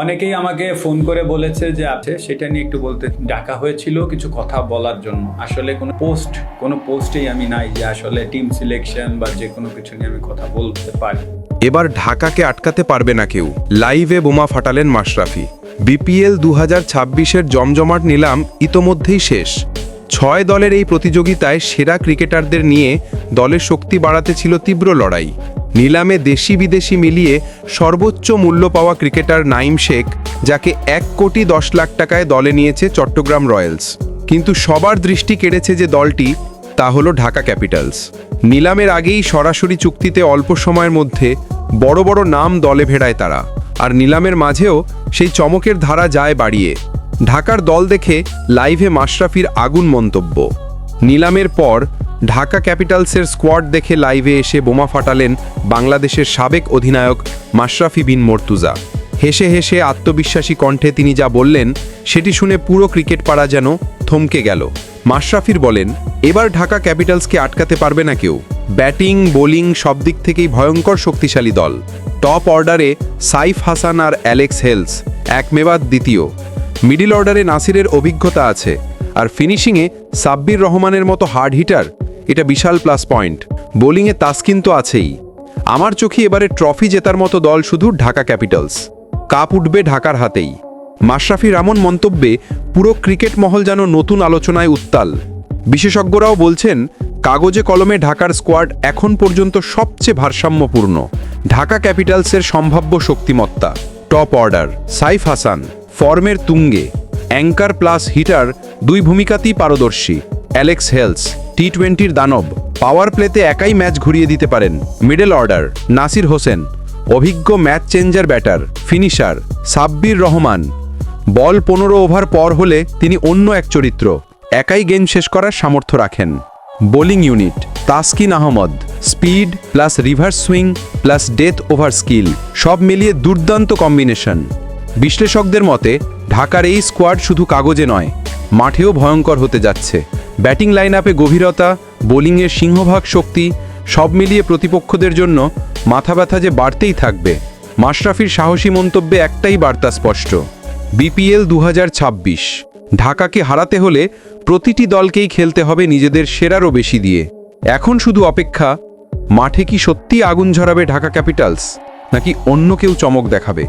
অনেকেই আমাকে ফোন করে বলেছে যে আছে সেটা নিয়ে একটু বলতে ডাকা হয়েছিল কিছু কথা বলার জন্য। আসলে কোনো পোস্ট, কোনো পোস্টেই আমি নাই যে আসলে টিম সিলেকশন বা যে কোনো কিছু নিয়ে আমি কথা বলতে পারি। এবার ঢাকাকে আটকাতে পারবে না কেউ। লাইভে বোমা ফাটালেন মাশরাফি। বিপিএল দু হাজার ছাব্বিশের জমজমাট নিলাম ইতোমধ্যেই শেষ। ছয় দলের এই প্রতিযোগিতায় সেরা ক্রিকেটারদের নিয়ে দলের শক্তি বাড়াতে ছিল তীব্র লড়াই। নিলামে দেশি বিদেশি মিলিয়ে সর্বোচ্চ মূল্য পাওয়া ক্রিকেটার নাইম শেখ, যাকে এক কোটি দশ লাখ টাকায় দলে নিয়েছে চট্টগ্রাম রয়্যালস। কিন্তু সবার দৃষ্টি কেড়েছে যে দলটি তা হলো ঢাকা ক্যাপিটালস। নিলামের আগেই সরাসরি চুক্তিতে অল্প সময়ের মধ্যে বড় বড় নাম দলে ভেড়ায় তারা। আর নিলামের মাঝেও সেই চমকের ধারা যায় বাড়িয়ে। ঢাকার দল দেখে লাইভে মাশরাফির আগুন মন্তব্য। নিলামের পর ঢাকা ক্যাপিটালসের স্কোয়াড দেখে লাইভে এসে বোমা ফাটালেন বাংলাদেশের সাবেক অধিনায়ক মাশরাফি বিন মর্তুজা। হেসে হেসে আত্মবিশ্বাসী কণ্ঠে তিনি যা বললেন, সেটি শুনে পুরো ক্রিকেট পাড়া যেন থমকে গেল। মাশরাফির বলেন, এবার ঢাকা ক্যাপিটালসকে আটকাতে পারবে না কেউ। ব্যাটিং, বোলিং সব দিক থেকেই ভয়ঙ্কর শক্তিশালী দল। টপ অর্ডারে সাইফ হাসান আর অ্যালেক্স হেলস, এক মেবাদ দ্বিতীয়। মিডিল অর্ডারে নাসিরের অভিজ্ঞতা আছে। আর ফিনিশিংয়ে সাব্বির রহমানের মতো হার্ড হিটার এটা বিশাল প্লাস পয়েন্ট বোলিংয়ে তাসকিন তো আছেই। আমার চোখে এবারে ট্রফি জেতার মতো দল শুধু ঢাকা ক্যাপিটালস কাপ উঠবে ঢাকার হাতেই। মাশরাফি রামন মন্তব্যে, পুরো ক্রিকেট মহল যেন নতুন আলোচনায় উত্তাল। বিশেষজ্ঞরাও বলছেন, কাগজে কলমে ঢাকার স্কোয়াড এখন পর্যন্ত সবচেয়ে ভারসাম্যপূর্ণ। ঢাকা ক্যাপিটালসের সম্ভাব্য শক্তিমত্তা। Top order Saif Hasan. ফর্মের তুঙ্গে। অ্যাঙ্কার প্লাস হিটার দুই ভূমিকাতেই পারদর্শী। অ্যালেক্স হেলস টি টোয়েন্টির দানব পাওয়ার প্লেতে একাই ম্যাচ ঘুরিয়ে দিতে পারেন মিডল অর্ডার নাসির হোসেন, অভিজ্ঞ match changer batter finisher Sabbir Rahman. Ball পনেরো ওভার পর হলে তিনি অন্য এক চরিত্র, একাই গেম শেষ করার সামর্থ্য রাখেন। Bowling unit Taskin Ahmed speed plus reverse swing plus death over skill সব মিলিয়ে দুর্দান্ত কম্বিনেশন বিশ্লেষকদের মতে, ঢাকার এই স্কোয়াড শুধু কাগজে নয় মাঠেও ভয়ঙ্কর হতে যাচ্ছে। ব্যাটিং লাইন আপে গভীরতা, বোলিংয়ের সিংহভাগ শক্তি, সব মিলিয়ে প্রতিপক্ষদের জন্য মাথা ব্যথা যে বাড়তেই থাকবে। মাশরাফির সাহসী মন্তব্যে একটাই বার্তা স্পষ্ট। বিপিএল দু হাজার ছাব্বিশ। ঢাকাকে হারাতে হলে প্রতিটি দলকেই খেলতে হবে নিজেদের সেরারও বেশি দিয়ে। এখন শুধু অপেক্ষা, মাঠে কি সত্যি আগুন ঝরাবে ঢাকা ক্যাপিটালস, নাকি অন্য কেউ চমক দেখাবে?